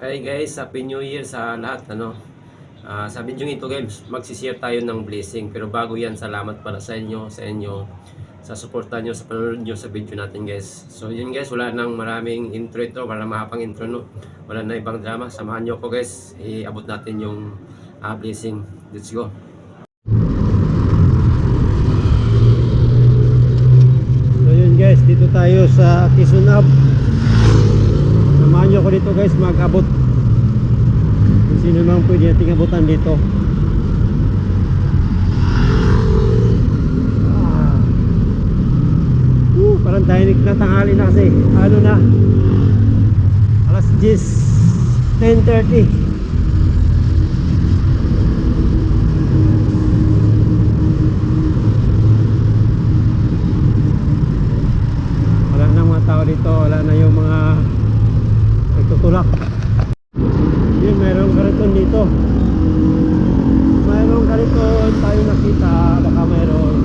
Hey guys, Happy New Year sa lahat. Ano? Ah, sa video ito guys, magsishare tayo ng blessing. Pero bago yan, salamat para sa inyo, sa inyo, sa suporta nyo, sa panonood nyo sa video natin guys. So yun guys, wala nang maraming intro ito, wala mahapang intro no. Wala na ibang drama. Samahan nyo ko guys, iabot natin yung ah, blessing. Let's go. So yun guys, dito tayo sa Kisunab. Samahan nyo ko dito guys mag-abot. Kung sino mang pwede nating abutan dito. Ah. Uh, parang dainik na tanghali na kasi. Ano na? Alas 10, 10.30. wala na mga tao dito wala na yung mga nagtutulak yun mayroong kariton dito mayroong kariton tayo nakita baka mayroon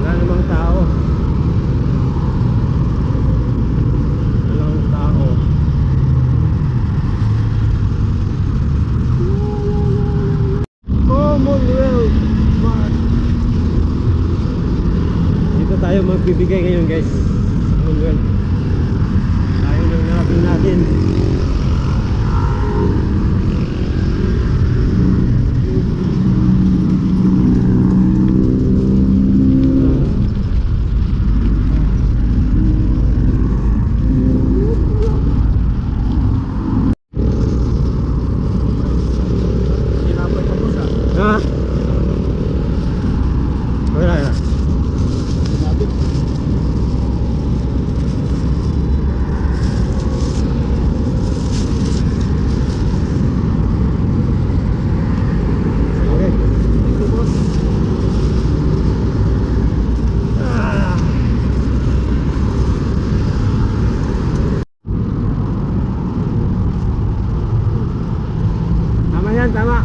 wala namang tao wala namang tao Commonwealth Mart. Dito tayo magbibigay ngayon guys. sa Commonwealth. Tayo nang narating natin. Ha? Wala na. Okay. Ah. Tama yan, tama.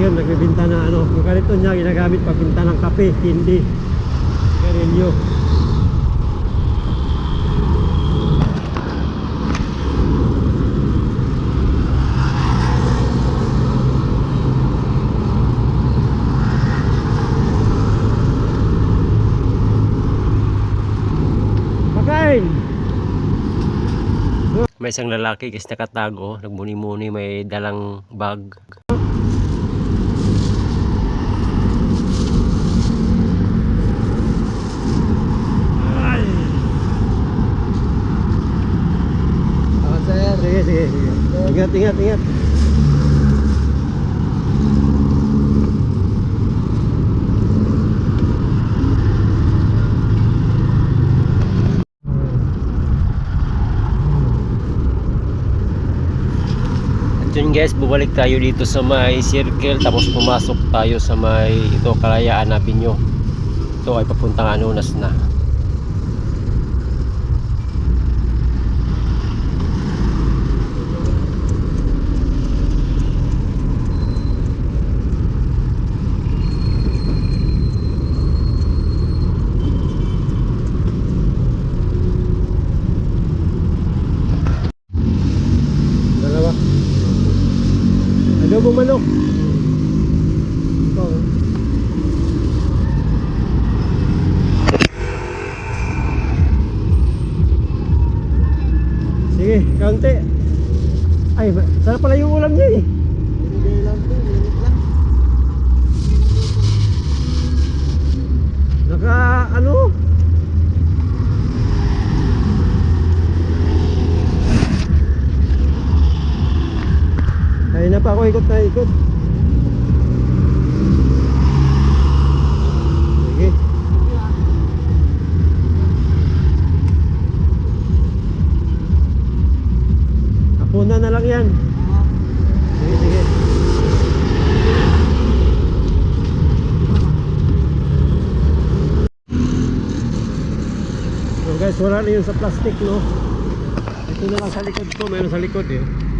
Ngayon, nagbibinta na ano, yung ganito niya ginagamit pagbinta ng kape, hindi. Pakain! May isang lalaki guys nakatago, nagmuni-muni, may dalang bag. Ay! Oh, sir. Sige, sige, sige. Ingat, ingat, ingat. At yun guys, bumalik tayo dito sa may circle tapos pumasok tayo sa may ito Kalayaan Avenue. Ito ay papuntang Anunas na. Dalawa. Adobo manok. Ikaw. Sige, kaunti. Ay, sarap pala yung ulam niya eh. Naka, ano? Kaya na ako ikot na ikot. Sige. Hapunan na lang yan. Sige, sige. So guys, wala na yun sa plastic, no? Ito na lang sa likod ko, meron sa likod eh.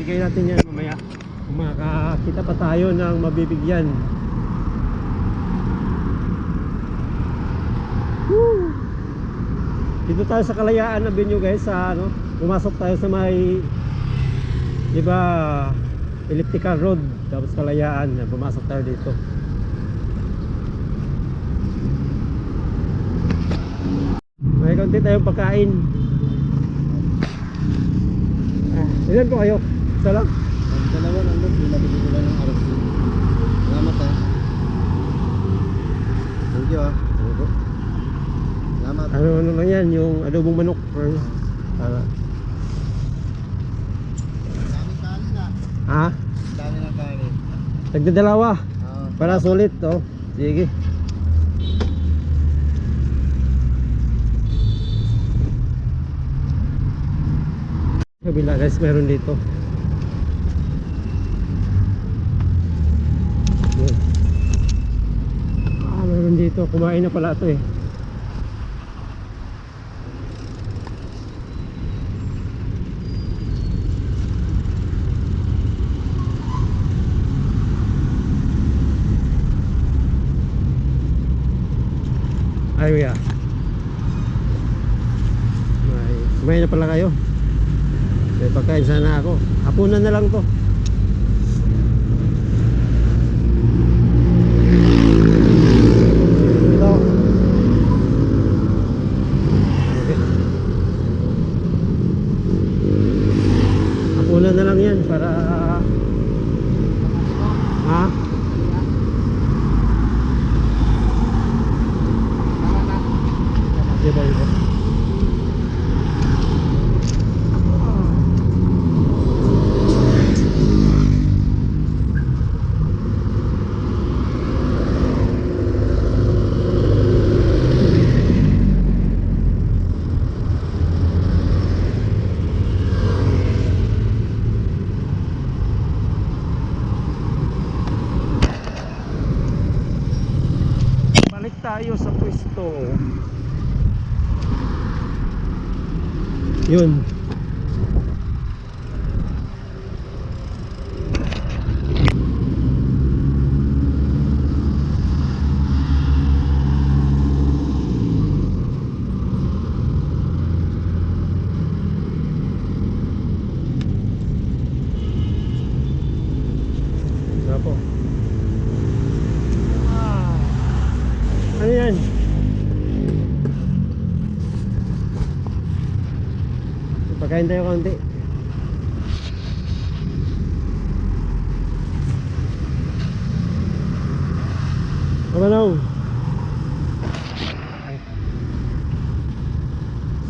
ibibigay natin yan mamaya kung makakita pa tayo ng mabibigyan Woo! dito tayo sa Kalayaan na venue guys sa ano pumasok tayo sa may di ba elliptical road tapos Kalayaan pumasok tayo dito may konti tayong pagkain ah, ilan po kayo? isa lang? Ang dalawa nandun, yung nabili nila ng RFC. Salamat ha. Thank you ha. Salamat. ano ano lang yan yung adobong manok or, para, kanin ha. Dami ng kanin. tagdadalawa Oo. para sulit oh sige kabila guys meron dito. Yun. ah meron dito. Kumain na pala ito eh. Kuya. May kumain na pala kayo may pagkain sana ako. Hapunan na lang to. Ito. Hapunan na lang yan para ha Di ba iba? Balik tayo sa pwesto. Yun. Isa po. Ah. Ano yan? Pagkain tayo konti. Kamanaw.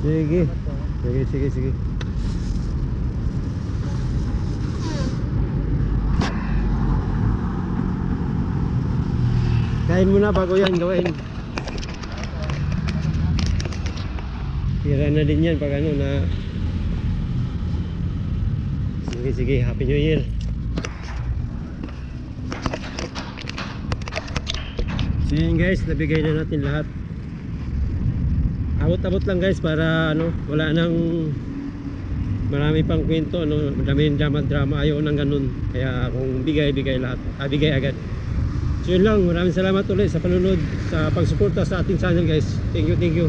Sige. Sige, sige, sige. Kain muna bago yan gawin. Tira na din yan pag ano na Sige sige, Happy New Year. So guys, nabigay na natin lahat. Abot-abot lang guys para ano, wala nang marami pang kwento, ano, madami yung drama-drama, ayaw nang ganun. Kaya kung bigay, bigay lahat. Ah, bigay agad. So yun lang, maraming salamat ulit sa panunod, sa pagsuporta sa ating channel guys. Thank you, thank you.